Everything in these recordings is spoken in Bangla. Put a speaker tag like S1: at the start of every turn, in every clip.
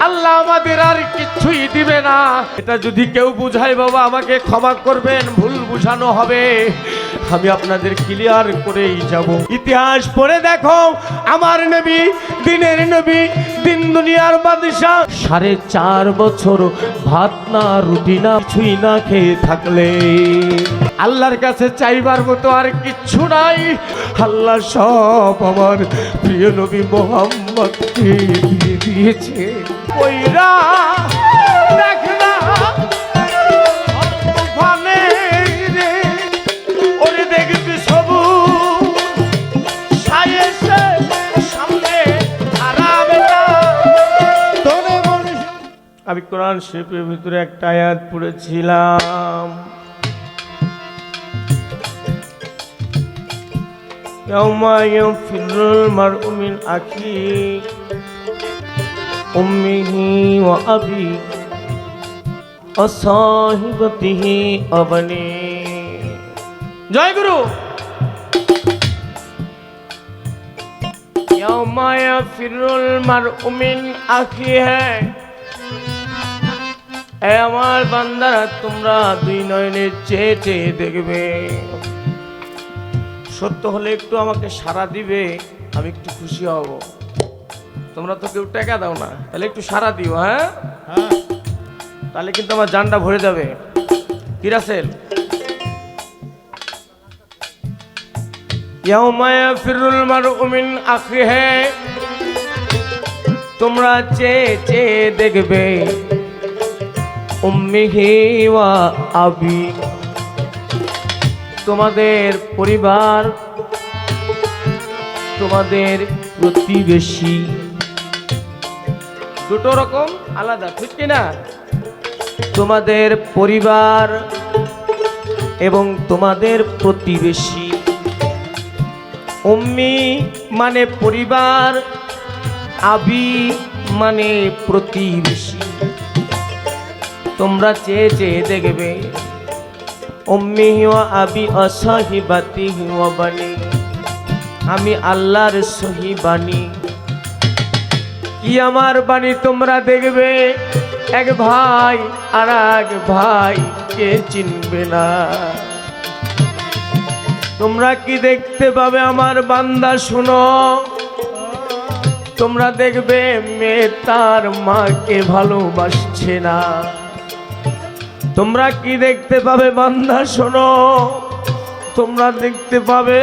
S1: আল্লাহ আমাদের আর কিছুই দিবে না। এটা যদি কেউ বুঝায়, বাবা, আমাকে ক্ষমা করবেন, ভুল বুঝানো হবে। আমি আপনাদের ক্লিয়ার করেই যাব। ইতিহাস পড়ে দেখো, আমার নবী, দিনের নবী, দিন দুনিয়ার বাদশাহ। সাড়ে চার বছর ভাত না, রুটি না ছুঁই না খেয়ে থাকলে। আল্লাহর কাছে চাইবার মতো আর কিচ্ছু নাই। আল্লাহ সব আমার প্রিয় নবী মোহাম্মদকে দিয়ে দিয়েছে। আমি কোরআন শরীফের ভিতরে একটা আয়াত পড়েছিলাম। يوم يفر المرء من أخيه أمه وأبيه وصاحبته وبنيه জয় গুরু يوم يفر المرء من أخيه এ আমার বান্দারা তোমরা দুই নয়নে চেয়ে চেয়ে দেখবে সত্য হলে একটু আমাকে সারা দিবে আমি একটু খুশি হব। তোমরা তো কেউ টাকা দাও না তাহলে একটু সারা দিও হ্যাঁ? তাহলে কিন্তু আমার জানটা ভরে যাবে। কিরাসেল ফিরুল মারউ মিন আখিহে তোমরা চেয়ে চেয়ে দেখবে উম্মিহি ওয়া আবি তোমাদের পরিবার, তোমাদের প্রতিবেশী। দুটো রকম আলাদা, ঠিক কি না? তোমাদের পরিবার এবং তোমাদের প্রতিবেশী। অম্মি মানে পরিবার, আবি মানে প্রতিবেশী। তোমরা চেয়ে চেয়ে দেখবে উম্মি ওয়া আবি অসহিবাতি ওয়া বানি। আমি আল্লাহর সহি বাণী। কি আমার বাণী তোমরা দেখবে? এক ভাই আর এক ভাই কে চিনবে না। তোমরা কি দেখতে পাবে আমার বান্দা, শুনো। তোমরা দেখবে মেয়ে তার মাকে ভালোবাসছে না। তোমরা কি দেখতে পাবে বান্দা, শোনো। তোমরা দেখতে পাবে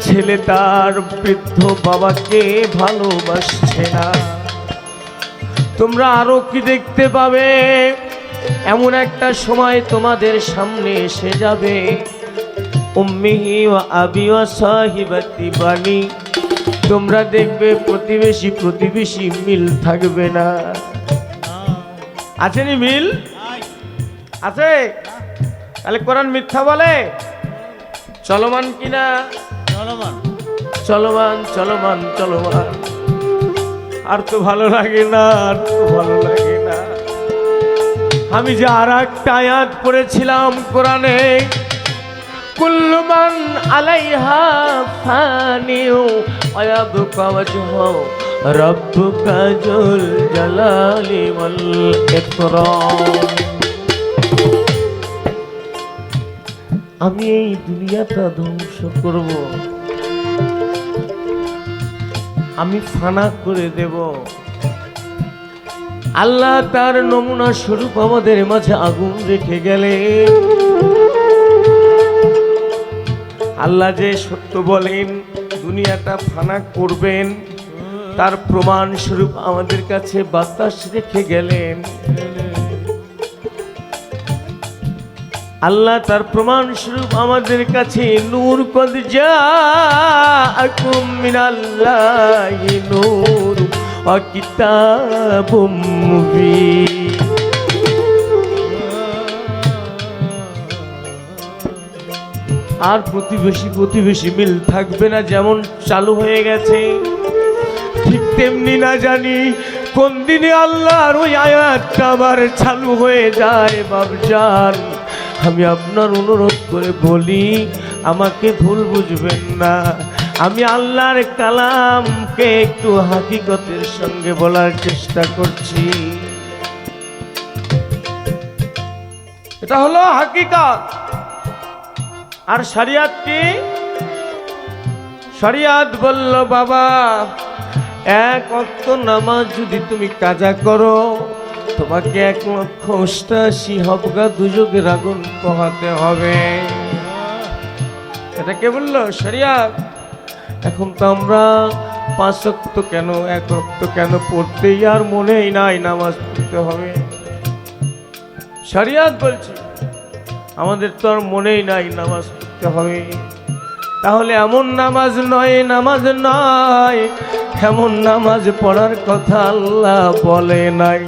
S1: ছেলে তার বৃদ্ধ বাবাকে ভালোবাসছে না। তোমরা আরও কি দেখতে পাবে? এমন একটা সময় তোমাদের সামনে এসে যাবে। তোমরা দেখবে প্রতিবেশী প্রতিবেশী মিল থাকবে না। আছেনি মিল? আছে? তাহলে কোরআন মিথ্যা বলে? চলমান কিনা?
S2: চলমান।
S1: চলমান চলমান চলমান। আর তো ভালো লাগে না আর তো ভালো লাগে না। আমি যে আর একটা আয়াত পড়েছিলাম কোরআনে কুল্লুমান আলাইহা ফানিউ আয়াবকা ওয়াজহু রব্বুকা জুল জালালি ওয়াল ইকরাম। আমি এই দুনিয়াটা ধ্বংস করব। আমি ফানা করে দেব। আল্লাহ তার নমুনা স্বরূপ আমাদের মাঝে আগুন রেখে গেলে। আল্লাহ যে সত্য বলেন, দুনিয়াটা ফানা করবেন, তার প্রমাণ স্বরূপ আমাদের কাছে বাতাস রেখে গেলেন। আল্লাহ তার প্রমাণ স্বরূপ আমাদের কাছে নূর কদ মিনাল্লাহি নূর ওয়া আর প্রতিবেশী প্রতিবেশী মিল থাকবে না যেমন চালু হয়ে গেছে। ঠিক তেমনি না জানি কোন দিনে আল্লাহর ওই আয়াতটা আবার চালু হয়ে যায় বাবজান আমি আপনার অনুরোধ করে বলি, আমাকে ভুল বুঝবেন না। আমি আল্লাহর কালামকে একটু হাকিকতের সঙ্গে বলার চেষ্টা করছি। এটা হলো হাকিকত। আর শরিয়াত কি? শরিয়াত বলল, বাবা, এক অক্ত নামাজ যদি তুমি কাজা করো তোমাকে এক লক্ষ অষ্টাশি হবগা দুযোগের আগুন পোহাতে হবে। এটা কে বলল? শরিয়াত এখন তো আমরা পাঁচ রক্ত কেন, এক রক্ত কেন পড়তেই আর মনেই নাই নামাজ পড়তে হবে। শরিয়াত বলছি, আমাদের তো আর মনেই নাই নামাজ পড়তে হবে। তাহলে এমন নামাজ নয় নামাজ নয়, এমন নামাজ পড়ার কথা আল্লাহ বলে নাই।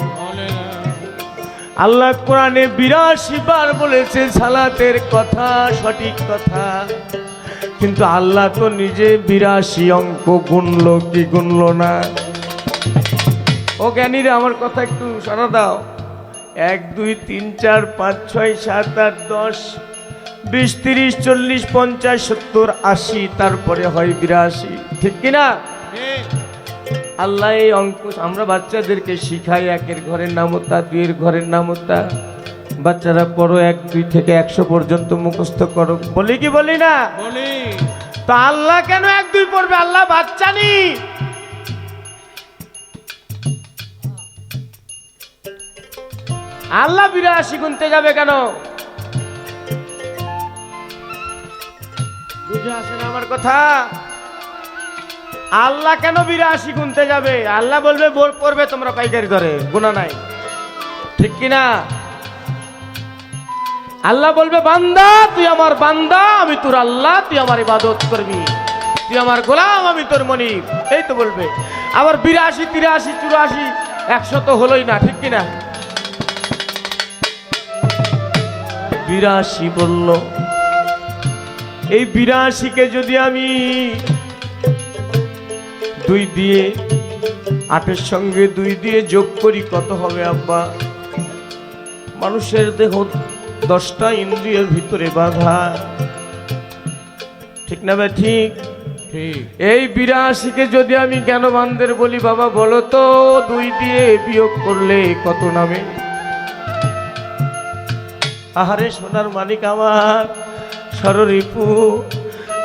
S1: আল্লাহ কোরআনে বিরাশি বার বলেছে, সালাতের কথা, সঠিক কথা। কিন্তু আল্লাহ তো নিজে বিরাশি অঙ্ক গুনল কি গুনল না। ও জ্ঞানীরা, আমার কথা একটু সারা দাও। এক, দুই, তিন, চার, পাঁচ, ছয়, সাত, আট, দশ, বিশ, তিরিশ, চল্লিশ, পঞ্চাশ, সত্তর, আশি, তারপরে হয় বিরাশি। ঠিক কিনা? আল্লাহ এই অঙ্ক আমরা বাচ্চাদেরকে শিখাই একের ঘরের নামতা দুইয়ের ঘরের নামতা বাচ্চারা পড়ো এক দুই থেকে একশো পর্যন্ত মুখস্থ করো। বলি কি বলি না?
S2: বলি।
S1: তা আল্লাহ কেন এক দুই পড়বে? আল্লাহ বাচ্চা নি। আল্লাহ বিরাশি গুনতে যাবে কেন? বুঝে আসে না আমার কথা? আল্লাহ কেন বিরাশি গুনতে যাবে? আল্লাহ বলবে করবে তোমরা পাইকারি ধরে গুণা নাই। ঠিক কিনা? আল্লাহ বলবে, বান্দা, তুই আমার বান্দা, আমি তোর আল্লাহ, তুই আমার ইবাদত করবি। তুই আমার গোলাম, আমি তোর মনি এই তো বলবে। আবার বিরাশি, তিরাশি, চুরাশি, একশো তো হলোই না, ঠিক কিনা? বিরাশি বলল, এই বিরাশিকে যদি আমি দুই দিয়ে আটের সঙ্গে দুই দিয়ে যোগ করি কত হবে আব্বা? মানুষের দেহ দশটা ইন্দ্রিয়ের ভিতরে বাধা। ঠিক না ভাই ঠিক?
S2: ঠিক।
S1: এই বিরাশিকে যদি আমি জ্ঞানবানদের বলি বাবা বলো তো দুই দিয়ে বিয়োগ করলে কত নামে? আহারে সোনার মালিক আমার সররিপু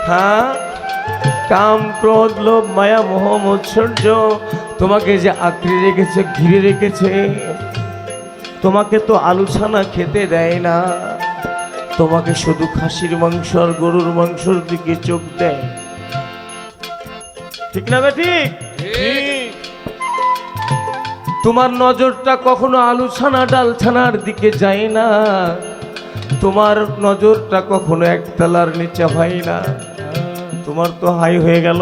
S1: হ্যাঁ? কাম ক্রোধ লোভ মায়া মোহ মৎসর্য তোমাকে যে আঁকড়ে রেখেছে ঘিরে রেখেছে তোমাকে তো আলু ছানা খেতে দেয় না। তোমাকে শুধু খাসির মাংস আর গরুর মাংসর দিকে চোখ দেয়। ঠিক না ঠিক? তোমার নজরটা কখনো আলু ছানা ডাল ছানার দিকে যায় না। তোমার নজরটা কখনো একতলার নিচে হয় না। তোমার তো হাই হয়ে গেল।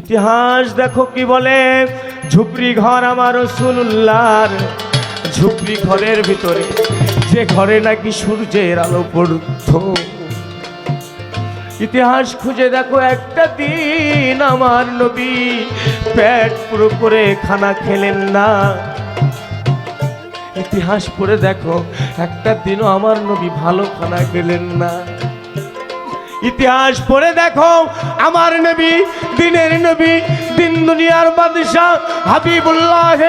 S1: ইতিহাস দেখো কি বলে, ঝুপড়ি ঘর আমার রসুল্লাহর। ঝুপড়ি ঘরের ভিতরে, যে ঘরে নাকি সূর্যের আলো পড়তো। ইতিহাস খুঁজে দেখো একটা দিন আমার নবী পেট পুরো করে খানা খেলেন না। ইতিহাস পড়ে দেখো, একটা দিনও আমার নবী ভালো খানা খেলেন না। ইতিহাস পড়ে দেখো, আমার নবী, দিনের নবী, দিন দুনিয়ার বাদশাহ হাবিবুল্লাহ,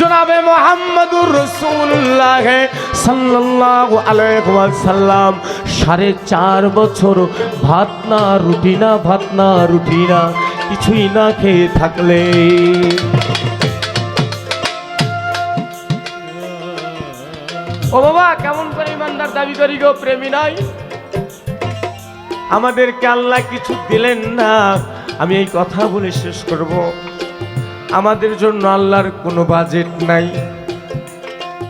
S1: জনাবে মোহাম্মদুর রসুল্লাহ সাল্লাল্লাহু আলাইহি ওয়াসাল্লাম। সাড়ে চার বছর ভাত না, রুটি না, ভাত না, রুটি না, কিছুই না খেয়ে থাকলে। ও বাবা, কেমন করে ইমানদার দাবি করি গো, প্রেমী নাই? আমাদেরকে আল্লাহ কিছু দিলেন না। আমি এই কথা বলে শেষ করব। আমাদের জন্য আল্লাহর কোনো বাজেট নাই।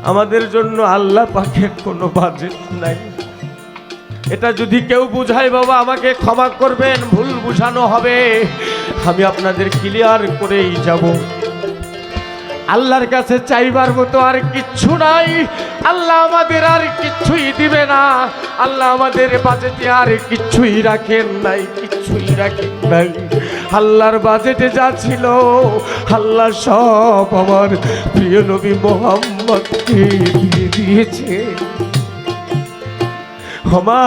S1: আমাদের জন্য আল্লাহ পাখের কোনো বাজেট নাই। এটা যদি কেউ বুঝায়, বাবা, আমাকে ক্ষমা করবেন, ভুল বুঝানো হবে। আমি আপনাদের ক্লিয়ার করেই যাব। আল্লাহর কাছে চাইবার মতো আর কিচ্ছু নাই। আল্লাহ আমাদের আর কিচ্ছুই দিবে না। আল্লাহ আমাদের বাজেটে আর কিচ্ছুই রাখেন নাই কিচ্ছুই রাখেন নাই। আল্লাহর বাজেটে যা ছিল, আল্লাহ সব আমার প্রিয় নবী মোহাম্মদকে দিয়ে দিয়েছে। ক্ষমা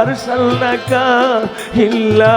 S1: আরসালনাকা ইল্লা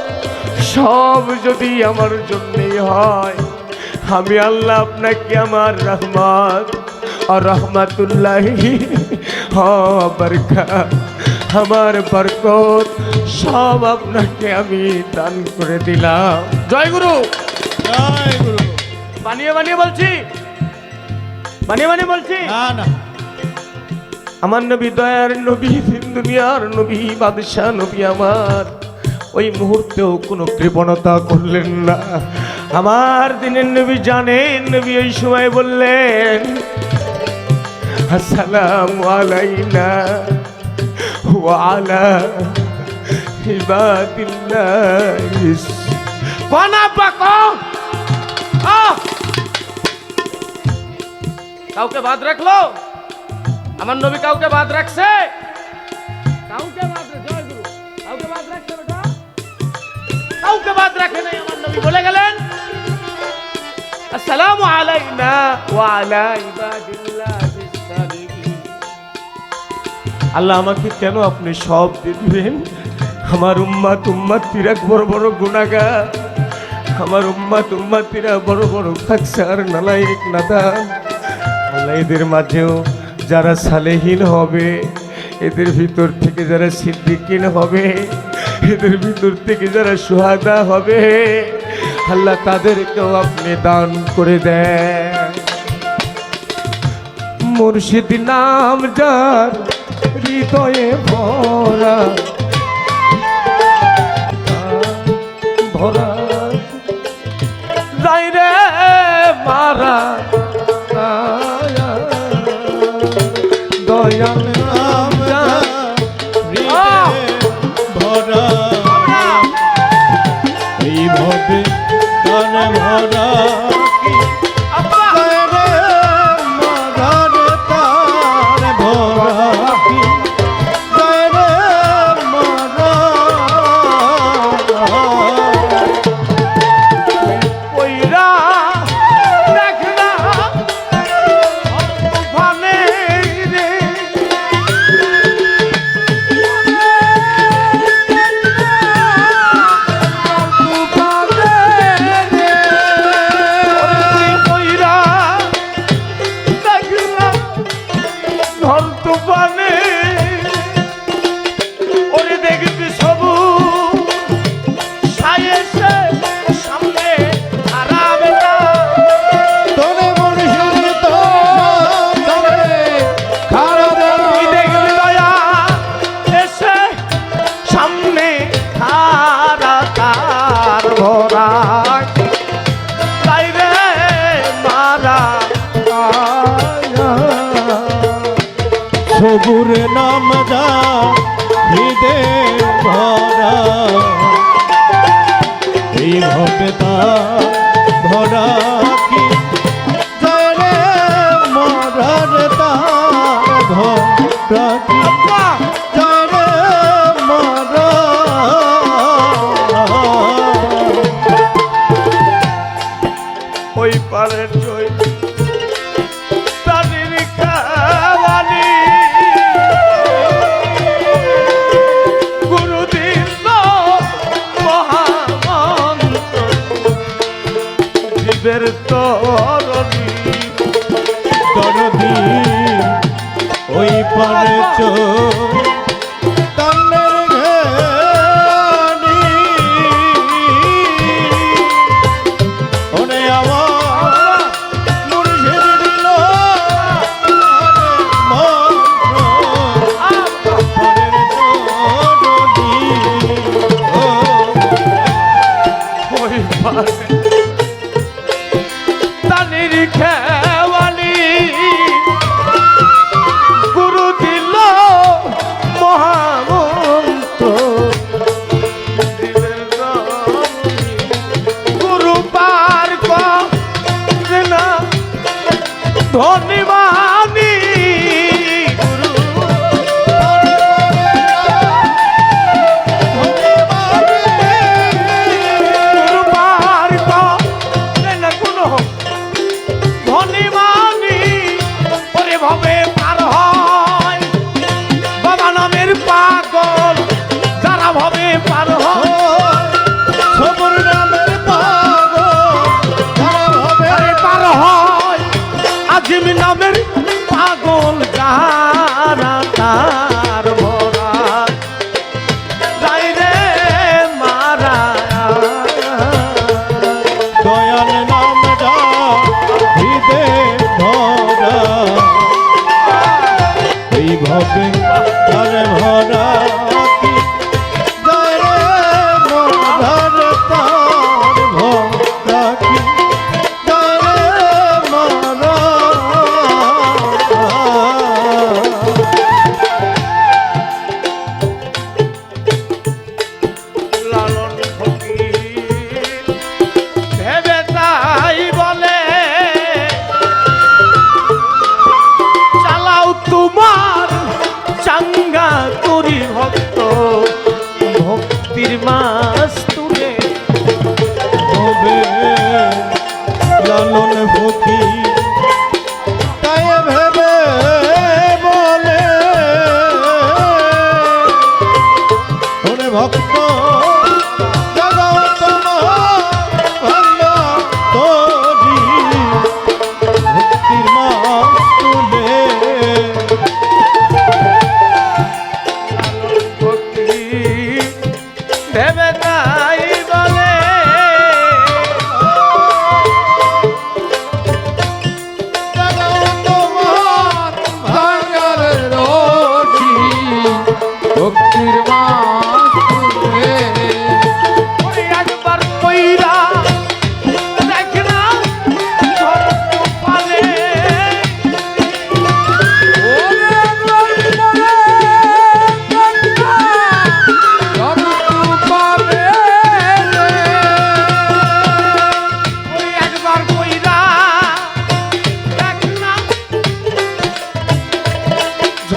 S1: সব যদি আমার জন্যই হয় আমি আল্লাহ আপনাকে আমার রহমত আর রহমাতুল্লাহি বরকা আমার বরকত সব আপনাকে আমি দান করে দিলাম। জয় গুরু।
S2: জয় গুরু।
S1: বানিয়ে বানিয়ে বলছি। বানিয়ে বানিয়ে বলছি।
S2: না না।
S1: আমার নবী দয়ার নবী দুনিয়ার নবী বাদশাহ নবী আমার। ওই মুহূর্তেও কোনো কৃপণতা করলেন না। আমার দিনের নবী জানেন, নবী ওই সময় বললেন, আসসালামু আলাইনা ওয়ালা ইবাদিল্লাহ কাউকে বাদ রাখল? আমার নবী কাউকে বাদ রাখছে? কাউকে বাদ রে- কাউকে বাদ রাখে নাই, আমার নবী বলে গেলেন, আসসালামু আলাইনা ওয়া আলা ইবাদিল্লাহিস সালিহিন আল্লাহ আমাকে কেন আপনি সব দিবেন? আমার উম্মাত উম্মাতিরা বড় বড় গুণাগার আমার উম্মাত উম্মাতিরা বড় বড় খাকসার নালাইক নাদান। আল্লাহ এদের মাঝেও যারা সালেহীন হবে, এদের ভিতর থেকে যারা সিদ্দিকিন হবে এদের ভিতর থেকে যারা সুহাদা হবে, আল্লাহ তাদেরকেও আপনি দান করে দেন। মুর্শিদ নাম যার হৃদয়ে ভরা ভরা। যাই রে মারা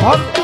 S1: ভক্ত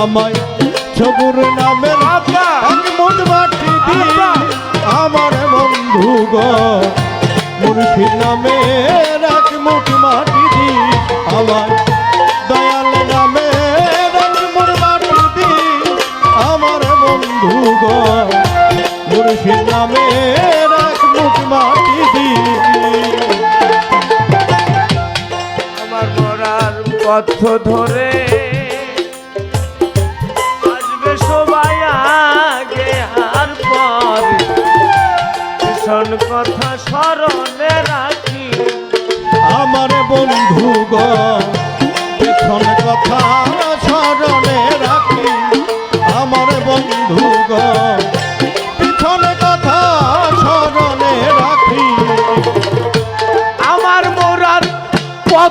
S1: আমায় নামে
S2: আচ্ছা। আমার বন্ধু নামে রাখ মুঠ মাটি দিন আমার দয়াল নামে রাখ
S1: মুঠ আমার বন্ধু
S2: গুরুষি নামে রাখ মাটি
S1: আমার মরার পথ ধরে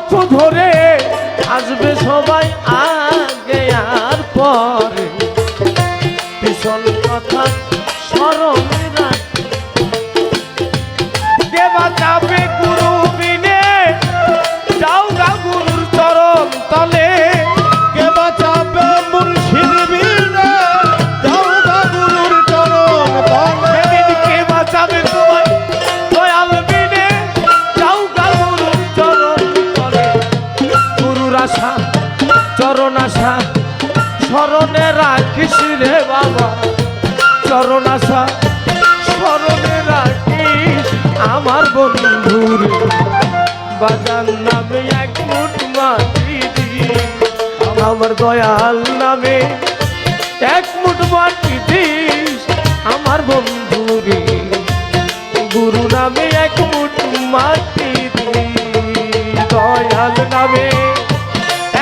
S1: পথ ধরে আসবে সবাই আগে আর পরে চরণ আশা, স্মরণে রাখিস আমার বন্ধুর। বাজার নামে এক মুঠ মাটি আমার দয়াল নামে এক মুঠ মাটি দিস আমার বন্ধুরে। গুরু নামে এক মুঠ মাটি দয়াল নামে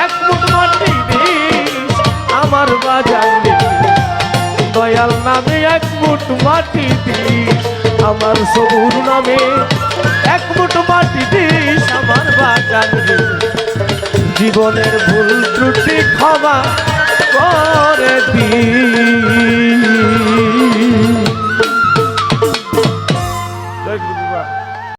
S1: এক মুঠ মাটি দিস আমার বাজারে। দয়াল নামে মুঠ মাটি দিস, আমার সবুর নামে এক মুঠ মাটি দিস, আমার বাগান জীবনের ভুল ত্রুটি ক্ষমা করে দিই